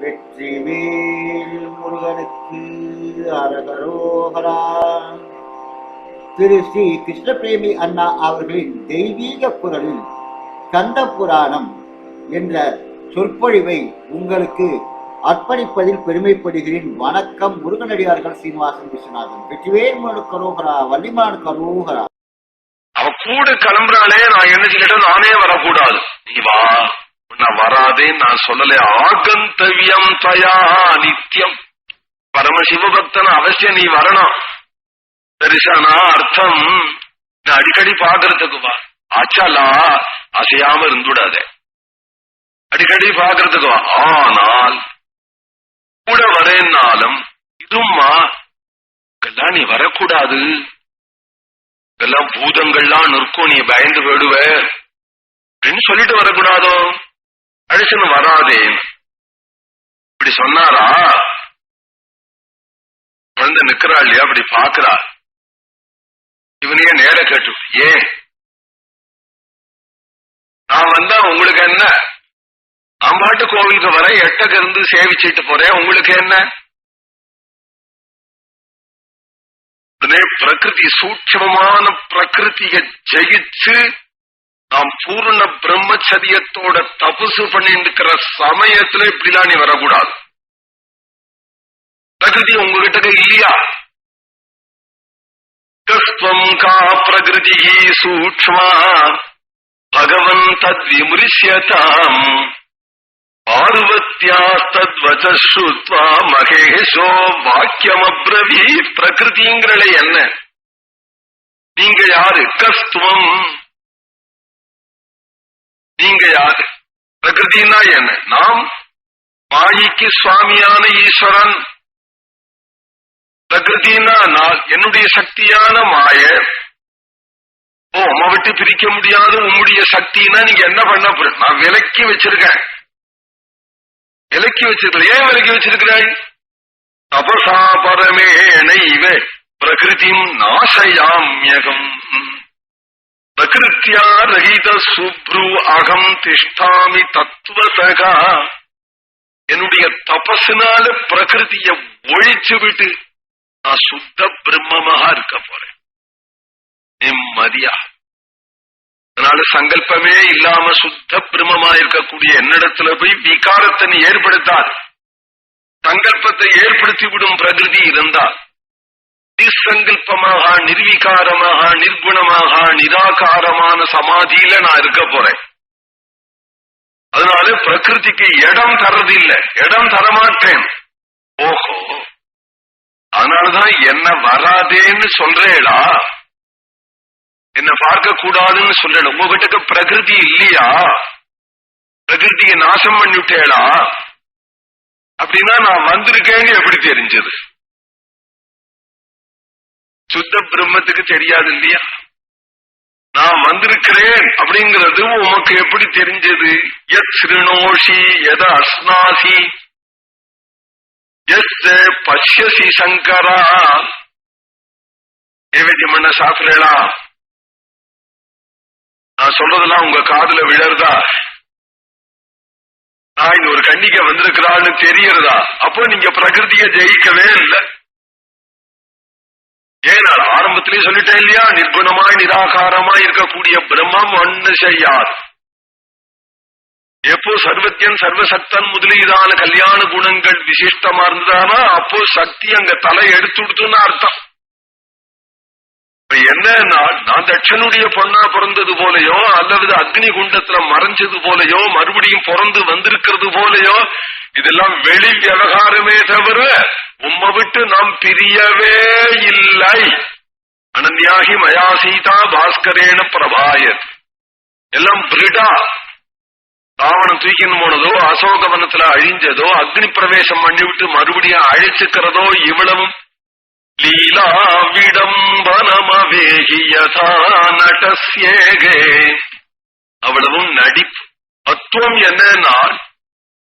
வெற்றிவேல் முருகனுக்கு அரகரோகரா. திரு ஸ்ரீ கிருஷ்ணபிரேமி அண்ணா அவர்களின் தெய்வீக குரலில் கந்த புராணம் என்ற சொற்பொழிவை உங்களுக்கு அர்ப்பணிப்பதில் பெருமைப்படுகிறேன். வணக்கம் முருகனடியார்கள் சீனிவாசன் விஸ்வநாதன். வெற்றிவேல் முருகனு கரோகரா வள்ளிமான் கரோகரா. அவ கூட கிளம்புறாளே நான் என்ன சொல்லிட்டேன் நானே வரக்கூடாது. நீ வா. நான் நான் சொல்லல. ஆகந்தவியம் தயா நித்தியம் பரமசிவபக்தன் அவசியம் நீ வரணும். தரிசனா அர்த்தம். நான் அடிக்கடி பாக்குறதுக்கு வா. ஆச்சாலா அசையாம இருந்துடாத அடிக்கடி பாக்குறதுக்கு வா. ஆனால் கூட வரேன்னாலும் இதும்மா இதெல்லாம் நீ வரக்கூடாது. இதெல்லாம் பூதங்கள்லாம் நிற்கும். நீ பயந்து போயிடுவ. அப்படின்னு சொல்லிட்டு வரக்கூடாதோ? அழிச்சுன்னு வராதே. இப்படி சொன்னாரா? குழந்தை நிக்கிறா இல்லையா? அப்படி பாக்குறா இவனையே நேர கேட்டு ஏன்? நான் வந்தா உங்களுக்கு என்ன? அம்பாட்டு கோவிலுக்கு வரேன் எட்டக்கு இருந்து சேவிச்சிட்டு போறேன். உங்களுக்கு என்ன? உடனே பிரகிருதி சூட்சமான பிரகிருதிய ஜெயிச்சு நாம் பூர்ண பிரம்மச்சரியத்தோட தபசு பண்ணிட்டு இருக்கிற சமயத்துல இப்படிலாம் நீ வரக்கூடாது. பிரகிருதி உங்ககிட்ட இல்லையா? கஸ்வம் கா பிரகிருதி சூக்மா பகவன் தத்விமுரிஷ்யதாம் பார்வத்தியாஸ்தத்வச்ச ஸ்ருத்வா மகேஷோ வாக்கியமப்ரவி பிரகிருதிங்களே என்ன? நீங்க யாரு? கஸ்துவம் நீங்க யாரு பிரகிருதினா என்ன? நாம் மாயிக்கு சுவாமியான ஈஸ்வரன். பிரகிருதினா நான் என்னுடைய சக்தியான மாய. ஓ உம்மை விட்டு பிரிக்க முடியாத உம்முடைய சக்தினா நீங்க என்ன பண்ண போற? நான் விலக்கி வச்சிருக்கேன். விலக்கி வச்சிருக்கிற ஏன் விலக்கி வச்சிருக்கிறாய்? தபசா பரமேணைவ பிரகிருதி நாசயாமியகம். பிரகிருத்தியா ரஹித சுப்ரு அகம் திஷ்டாமி தத்துவதகா என்னுடைய தபசினால பிரகிருதிய ஒழிச்சு விட்டு நான் சுத்த பிரம்மமாக இருக்க போறேன். நிம்மதியா? அதனால சங்கல்பமே இல்லாம சுத்த பிரம்மமா இருக்கக்கூடிய என்னிடத்துல போய் விகாரத்தை நீ ஏற்படுத்தாது. சங்கல்பத்தை ஏற்படுத்தி விடும் பிரகிருதி இருந்தால் நிசங்கல்பமாக நிர்வீகாரமாக நிர்குணமாக நிராகாரமான சமாதியில நான் இருக்க போறேன். அதனால பிரகிருதிக்கு இடம் தர்றது இல்ல இடம் தரமாட்டேன். ஓஹோ. அதனாலதான் என்ன வராதேன்னு சொல்றேடா என்ன பார்க்க கூடாதுன்னு சொல்றேன் உங்ககிட்ட பிரகிருதி இல்லையா? பிரகிருதியை நாசம் பண்ணிவிட்டேடா அப்படின்னா நான் வந்திருக்கேன்னு எப்படி தெரிஞ்சது? சுத்த பிரம்மத்துக்கு தெரியாது இல்லையா? நான் வந்திருக்கிறேன் அப்படிங்கிறது உமக்கு எப்படி தெரிஞ்சது? எத் ஸ்ருணோஷி எத அஸ்னாசி? எஸ் பஷ்யசி சங்கரா? நைவேத்தியம் பண்ண சாப்பிடலா நான் சொல்றதெல்லாம் உங்க காதுல விழறதா? நான் இன்னொரு ஒரு வந்திருக்கிறான்னு தெரியறதா? அப்போ நீங்க பிரகிருதிய ஜெயிக்கவே இல்லை. ஏனால் ஆரம்பத்திலேயே சொல்லிட்டேன் இல்லையா? நிர்குணமாய் நிராகாரமாய் இருக்கக்கூடிய பிரம்மம் ஒண்ணு செய்யாது. எப்போ சர்வத்தியன் சர்வசக்தன் முதலீதான கல்யாண குணங்கள் விசிஷ்டமா இருந்ததானா அப்போ சக்தி அங்க தலை எடுத்து விடுத்துன்னு அர்த்தம். இப்ப என்னன்னா நான் தட்சனுடைய பொண்ணா பிறந்தது போலயோ அல்லது அக்னி குண்டத்துல மறைஞ்சது போலயோ மறுபடியும் பிறந்து வந்திருக்கிறது போலயோ இதெல்லாம் வெளி விவகாரமே தவிர உம்மை விட்டு நாம் பிரியவே இல்லை. அனன்யாகி மயா சீதா பாஸ்கரேன பிரபாயத். எல்லாம் பிரிடா ராவணம் தூக்கின்னு போனதோ அசோகவனத்துல அழிஞ்சதோ அக்னி பிரவேசம் பண்ணிவிட்டு மறுபடியும் அழிச்சுக்கிறதோ இவ்வளவும். லீலா விடம்பனமவேகியதா நடஸ்யேகே அவ்வளவும் நடிப்பு. தத்துவம் என்னன்னா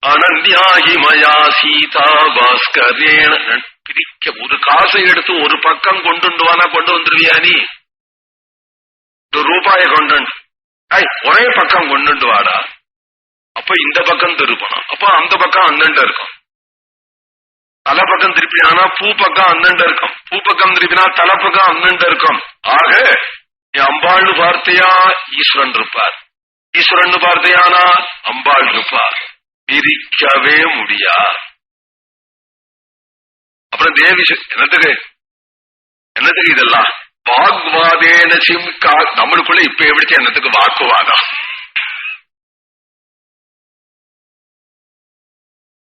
அனன்யாகி மயா சீதா பாஸ்கரேன. பிரிக்க ஒரு காசை எடுத்து ஒரு பக்கம் கொண்டு வானா கொண்டு வந்துருவியா நீ? ஒரு ரூபாயை கொண்டு ஒரே பக்கம் கொண்டு வாடா. அப்ப இந்த பக்கம் திருப்பணும். அப்ப அந்த பக்கம் அந்தண்ட இருக்கும். தலை பக்கம் திருப்பினா பூ பக்கம் அண்ணன் இருக்கும். பூ பக்கம் திருப்பினா தலை பக்கம் அண்ணன் இருக்கும். ஆக நீ அம்பாள்னு பார்த்தையா ஈஸ்வரன் இருப்பார். ஈஸ்வரன் பார்த்தையானா அம்பாள் இருப்பார். பிரிக்கவே முடியாது அப்புறம் தேவி என்னத்துக்கு என்னத்துக்கு இதெல்லாம்? வாக்வாதேன நம்மளுக்குள்ள இப்ப எப்படி என்னத்துக்கு வாக்குவாதம்?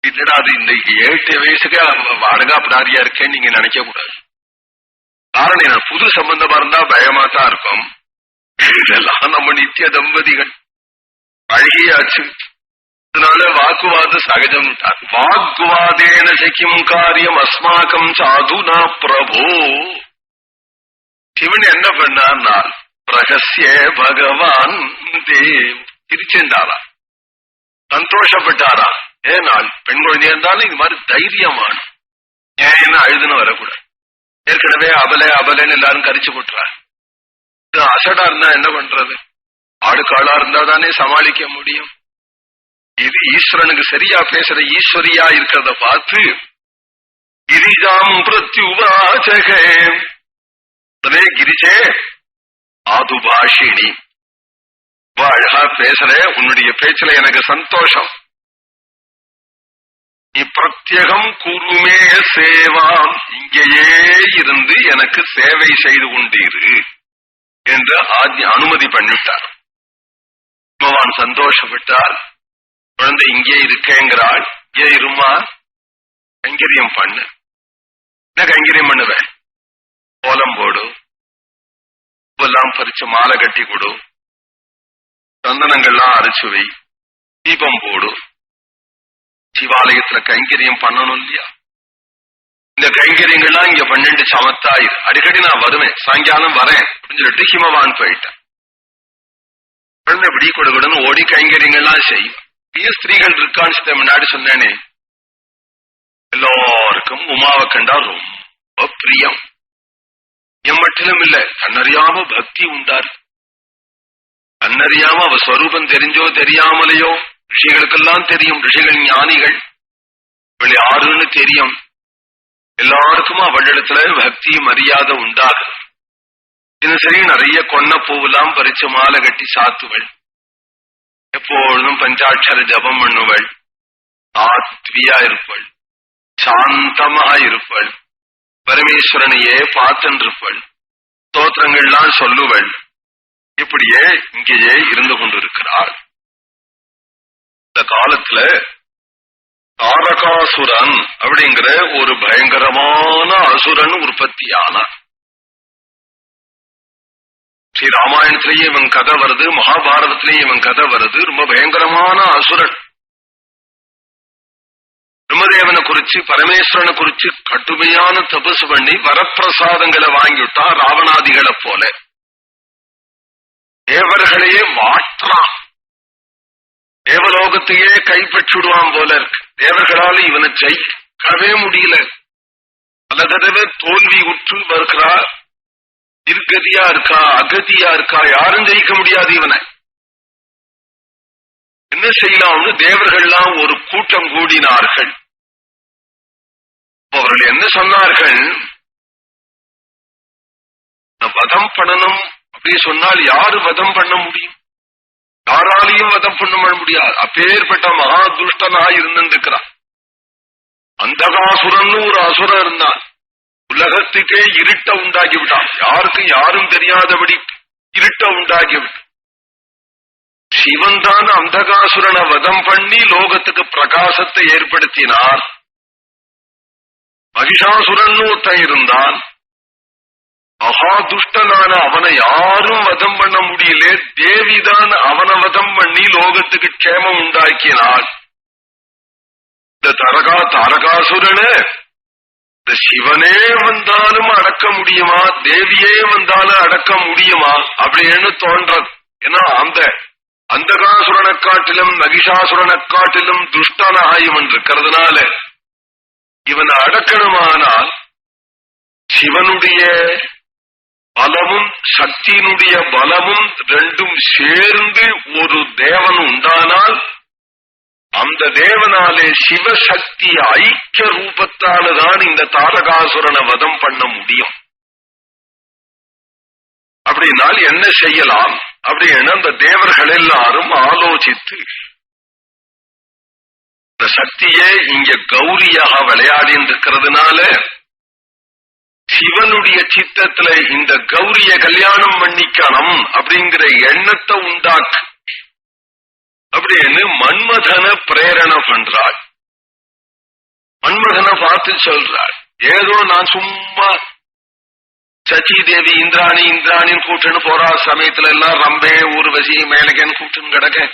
இல்லடா அது இந்த ஏட்டு வயசுக்கு அடங்காப்பிடாரியா இருக்கேன்னு நீங்க நினைக்க கூடாது. காரணம் என்ன? புது சம்பந்தமா இருந்தா பயமா தான் இருக்கும். இதெல்லாம் நம்ம நித்திய தம்பதிகள். பழகியாச்சு. அதனால வாக்குவாத சகஜம் தான் வாக்குவாதேன செய்யும் காரியம் அஸ்மாக்கம் சாதுனா பிரபு சிவன் என்ன பண்ணார் பிரகசிய பகவான் தேவ் திருச்செந்தாரா சந்தோஷப்பட்டாரா ஏனால் பெண் குழந்தையா இருந்தாலும் இது மாதிரி தைரியமான ஏன்னு அழுதுன்னு வரக்கூடாது ஏற்கனவே அபலை அபலைன்னு எல்லாரும் கரிச்சு போட்டுறா அசடா இருந்தா என்ன பண்றது ஆடுகாளா இருந்தா தானே சமாளிக்க முடியும் இது ஈஸ்வரனுக்கு சரியா பேசுற ஈஸ்வரியா இருக்கிறத பார்த்து கிரிஜாம் பிரத்யுவாச்சகே அதே கிரிஜே ஆதுபாஷினி ரொம்ப அழகா பேசுற உன்னுடைய பேச்சுல எனக்கு சந்தோஷம். நீ பிரத்யகம் குருமே சேவாம் இங்கேயே இருந்து எனக்கு சேவை செய்து கொண்டீரு என்று ஆஜ்ஞ அனுமதி பண்ணிட்டார். பகவான் சந்தோஷப்பட்டார். குழந்தை இங்கே இருக்கேங்கிறாள் இங்கே இருமா? கைங்கரியம் பண்ணு. என்ன கைங்கரியம் பண்ணுவேன் கோலம் போடு. பூவெல்லாம் பறிச்சு மாலை கட்டி கொடு. சந்தனங்கள்லாம் அரைச்சு வை. தீபம் போடு. சிவாலயத்துல கைங்கரியம் பண்ணணும் இல்லையா? இந்த கைங்கரியங்கள்லாம் இங்க பன்னெண்டு சமத்தாயிரு. அடிக்கடி நான் வருவேன். சாயங்காலம் வரேன். அப்படின்னு சொல்லிட்டு ஹிமவான் போயிட்டேன். குழந்தை இப்படி கொடுக்கணும்னு ஓடி கைங்கரியங்கள்லாம் செய்யும். ஸ்திரீகள் இருக்கான்னு சொல்ல முன்னாடி சொன்னேனே எல்லாருக்கும் உமாவை கண்டா ரொம்ப பிரியம் என் மட்டிலும் இல்ல தன்னறியாம பக்தி உண்டார் தன்னறியாம அவ ஸ்வரூபம் தெரிஞ்சோ தெரியாமலையோ ரிஷிகளுக்கெல்லாம் தெரியும் ரிஷிகள் ஞானிகள் இவள் யாருன்னு தெரியும் எல்லாருக்கும் அவளிடத்துல பக்தி மரியாதை உண்டாகும் தினசரி நிறைய கொன்ன பூவெல்லாம் பறிச்சு மாலை கட்டி சாத்துவள் எப்பொழுதும் பஞ்சாட்சர ஜபம் பண்ணுவள் ஆத்வியா இருப்பள் சாந்தமா இருப்பள் பரமேஸ்வரனையே பார்த்துருப்பள் ஸ்தோத்திரங்கள்லாம் சொல்லுவள் இப்படியே இங்கேயே இருந்து கொண்டிருக்கிறாள் இந்த காலத்துல தாரகாசுரன் அப்படிங்கிற ஒரு பயங்கரமான அசுரன் உற்பத்தி ஸ்ரீ ராமாயணத்திலேயே இவன் கதை வருது மகாபாரதத்திலேயே இவன் கதை வருது ரொம்ப பயங்கரமான அசுரன். பிரம்மதேவனை குறிச்சு பரமேஸ்வரனை குறிச்சு கடுமையான தபசு பண்ணி வரப்பிரசாதங்களை வாங்கிவிட்டான் ராவணாதிகளை போல. தேவர்களையே மாற்றான் தேவலோகத்தையே கைப்பற்றிடுவான் போல இருக்கு. தேவர்களால இவனை ஜெயிக்கவே முடியல. பல தடவை தோல்வி உற்று வருகிறார். இருக்கதியா இருக்கா அகதியா இருக்கா யாரும் ஜெயிக்க முடியாது இவனை. என்ன செய்யலாம்னு தேவர்கள்லாம் ஒரு கூட்டம் கூடினார்கள். அவர்கள் என்ன சொன்னார்கள்? வதம் பண்ணணும். அப்படி சொன்னால் யாரு வதம் பண்ண முடியும்? யாராலையும் வதம் பண்ண முடியாது. அப்பேற்பட்ட மகா துஷ்டனா இருந்திருக்கிறான். அந்தகாசுரன் ஒரு அசுரன் இருந்தான். உலகத்துக்கே இருட்ட உண்டாகிவிட்டான். யாருக்கும் யாரும் தெரியாதபடி இருட்ட உண்டாக்கி விட்டான் சிவன் தான் அந்தகாசுரனை வதம் பண்ணி லோகத்துக்கு பிரகாசத்தை ஏற்படுத்தினார். மகிஷாசுரன் ஒருத்தன் இருந்தான். மகா துஷ்டனான அவனை யாரும் வதம் பண்ண முடியல. தேவிதான் அவனை வதம் பண்ணி லோகத்துக்கு க்ஷேமம் உண்டாக்கினாள் இந்த தரகா தாரகாசுரனு இந்த சிவனே வந்தாலும் அடக்க முடியுமா? தேவியே வந்தாலும் அடக்க முடியுமா? அப்படின்னு தோன்றது. ஏன்னா அந்த அந்தகாசுரனை காட்டிலும் நகிஷாசுரனை காட்டிலும் துஷ்டனாக இவன் இருக்கிறதுனால இவனை அடக்கணுமானால் சிவனுடைய பலமும் சக்தியினுடைய பலமும் ரெண்டும் சேர்ந்து ஒரு தேவன் உண்டானால் அந்த தேவனாலே சிவசக்தி ஐக்கிய ரூபத்தாலதான் இந்த தாரகாசுரனை வதம் பண்ண முடியும். அப்படின்னால் என்ன செய்யலாம்? அப்படின்னு அந்த தேவர்கள் எல்லாரும் ஆலோசித்து இந்த சக்தியே இங்க கௌரியாக விளையாடின்னு இருக்கிறதுனால சிவனுடைய சித்தத்துல இந்த கௌரிய கல்யாணம் பண்ணிக்கணும் அப்படிங்கிற எண்ணத்தை உண்டாக்கு. அப்படின்னு மன்மதன பிரேரணை பண்றாள். மன்மதனை பார்த்து சொல்றாள் ஏதோ நான் சும்மா சச்சி தேவி இந்திராணி இந்திராணின்னு கூட்டுன்னு போறா சமயத்துல எல்லாம் ரம்பே ஊர்வசி மேலகன் கூட்டுன்னு கிடக்க.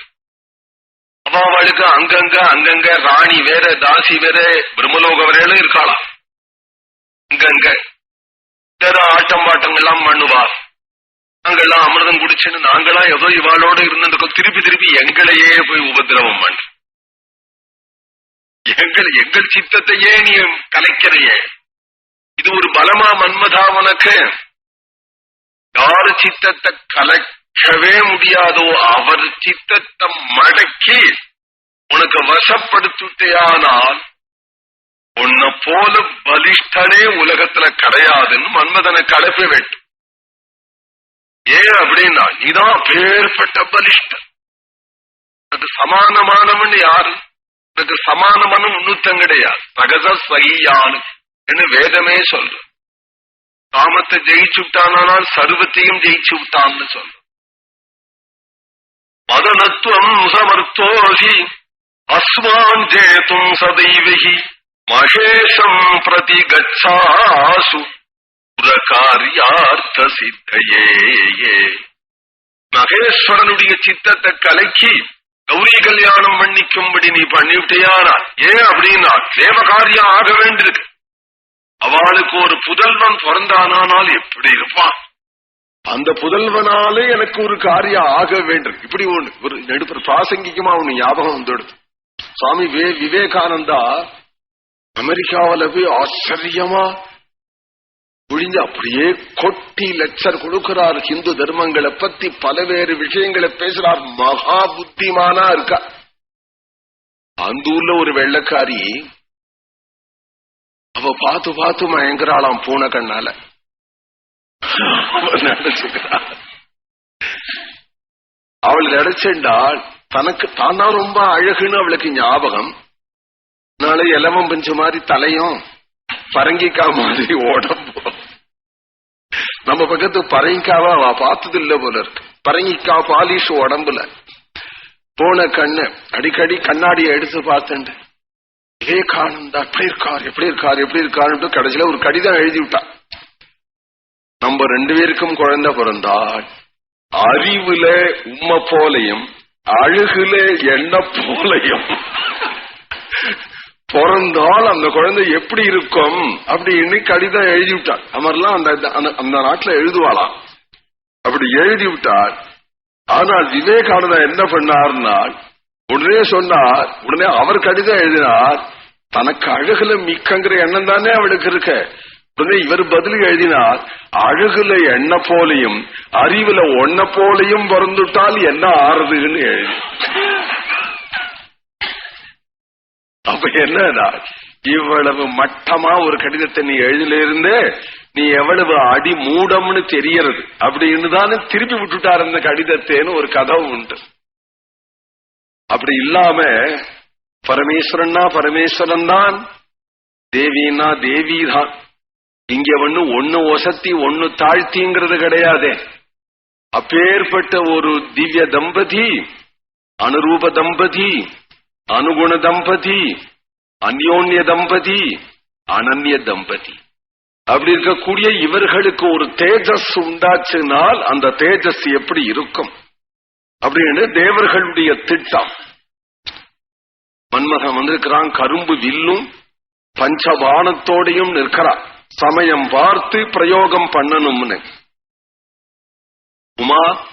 அவளுக்கு அங்கங்க அங்கங்க ராணி வேற தாசி வேற பிரம்மலோக வரையிலும் இருக்காளாம். அங்கங்க. ஏதோ ஆட்டம் பாட்டங்கள்லாம் பண்ணுவா. நாங்கெல்லாம் அமிர்தம் குடிச்சுன்னு நாங்களாம் ஏதோ இவாளோட இருந்திருக்கோம். திருப்பி திருப்பி எங்களையே போய் உபதிரவம் பண்ண. எங்கள் எங்கள் சித்தத்தையே நீ கலைக்கிறையே. இது ஒரு பலமா மன்மதா உனக்கு? யாரு சித்தத்தை கலைக்கவே முடியாதோ அவர் சித்தத்தை மடக்கி உனக்கு வசப்படுத்தியானால் உன்னை போல பலிஷ்டனே உலகத்துல கிடையாதுன்னு மன்மதனை கலப்ப வேண்டும் ஏன் அப்படின்னா நீதான் பேர்பட்ட பலிஷ்டன் அது சமானமானவன் யாரு? அதுக்கு சமானமான உன்னுத்தம் கிடையாது. சகச சகியானு என்று வேதமே சொல்ற காமத்தை ஜெயிச்சு விட்டானால் சர்வத்தையும் ஜெயிச்சு விட்டான்னு சொல்ற மதனத்துவம் சமர்த்தோசி அஸ்மான் ஜேதும் சதைவகி மகேஷம் பிரதி கச்சாசு புறகாரியார்த்த சித்தையே. மகேஸ்வரனுடைய சித்தத்தை கலக்கி கௌரி கல்யாணம் பண்ணிக்கும்படி நீ பண்ணிவிட்டியானா ஏன் அப்படின்னா சேவகாரியம் ஆக வேண்டியிருக்கு அவளுக்கு ஒரு புதல்வன் பிறந்தானால் எப்படி இருப்பான்? அந்த புதல்வனாலே எனக்கு ஒரு காரியம் ஆக வேண்டும். இப்படி ஒண்ணு ஒரு நடுப்புற பிராசங்கிகமா ஒண்ணு ஞாபகம் வந்துடுது. சுவாமி வே விவேகானந்தா அமெரிக்காவில போய் ஆச்சரியமா ஒழிஞ்சு அப்படியே கொட்டி லெக்சர் கொடுக்கிறார் ஹிந்து தர்மங்களை பத்தி பலவேறு விஷயங்களை பேசுறார். மகா புத்திமானா இருக்கா? அந்த ஊர்ல ஒரு வெள்ளக்காரி அவ பார்த்து பார்த்து மயங்குறாளாம் பூனை கண்ணால. நினைச்சுக்கிறா. அவள் நினைச்சென்றால் தனக்கு தானா ரொம்ப அழகுன்னு அவளுக்கு ஞாபகம். நாளை இலவம் பஞ்சு மாதிரி தலையும் பரங்கிக்கா மாதிரி உடம்பு நம்ம பக்கத்து பரங்கிக்காவா அவ பார்த்தது இல்ல போல இருக்கு. பரங்கிக்கா பாலிஷ் உடம்புல. போன கண்ணு அடிக்கடி கண்ணாடியை எடுத்து பார்த்துண்டு விவேகானந்தா எப்படி இருக்கார் எப்படி இருக்கார் எப்படி இருக்காருன்ட்டு கடைசியில ஒரு கடிதம் எழுதி விட்டா நம்ம ரெண்டு பேருக்கும் குழந்தை பிறந்தால் அறிவுல உம்மை போலையும் அழுகுல எண்ண போலையும் பிறந்தால் அந்த குழந்தை எப்படி இருக்கும் அப்படின்னு கடிதம் எழுதி விட்டார் அமர்லாம் அந்த அந்த- அந்த நாட்டுல எழுதுவாளாம். அப்படி எழுதி விட்டார் ஆனால் விவேகானந்தா என்ன பண்ணார்னா உடனே சொன்னார் உடனே அவர் கடிதம் எழுதினார் தனக்கு அழகுல மிக்கங்கிற எண்ணம் தானே அவளுக்கு இருக்க. உடனே இவர் பதில் எழுதினார் அழகுல எண்ண போலையும் அறிவுல ஒன்ன போலையும் பிறந்துட்டால் என்ன ஆறுதுன்னு எழுதி. அப்ப என்னடா? இவ்வளவு மட்டமா ஒரு கடிதத்தை நீ எழுதில இருந்து நீ எவ்வளவு அடி மூடம்னு தெரியறது அப்படின்னு தானே திருப்பி விட்டுட்டாரு அந்த கடிதத்தேன்னு ஒரு கதவு உண்டு. அப்படி இல்லாம பரமேஸ்வரன்னா பரமேஸ்வரன் தான் தேவின்னா தேவி தான் இங்க ஒண்ணு ஒண்ணு ஒசத்தி ஒண்ணு தாழ்த்திங்கிறது கிடையாதே. அப்பேற்பட்ட ஒரு திவ்ய தம்பதி அனுரூப தம்பதி அனுகுண தம்பதி அந்யோன்ய தம்பதி அனன்ய தம்பதி. அப்படி இருக்கக்கூடிய இவர்களுக்கு ஒரு தேஜஸ் உண்டாச்சுனால் அந்த தேஜஸ் எப்படி இருக்கும்? அப்படின்னு தேவர்களுடைய திட்டம். மன்மகன் வந்திருக்கிறான் கரும்பு வில்லும் பஞ்சபானத்தோடையும் நிற்கிறான். சமயம் பார்த்து பிரயோகம் பண்ணணும்னு. உமா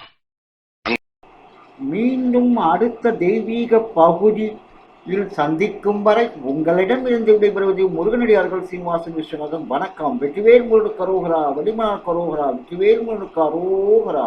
மீண்டும் அடுத்த தெய்வீக பகுதியில் சந்திக்கும் வரை உங்களிடம் இருந்து விடைபெறுவது முருகனடியார்கள் சீனிவாசன் விஸ்வநாதன். வணக்கம். வெற்றிவேல் முருகன் கரோகரா வடிமா கரோகரா வெற்றிவேல் முருகன் கரோகரா.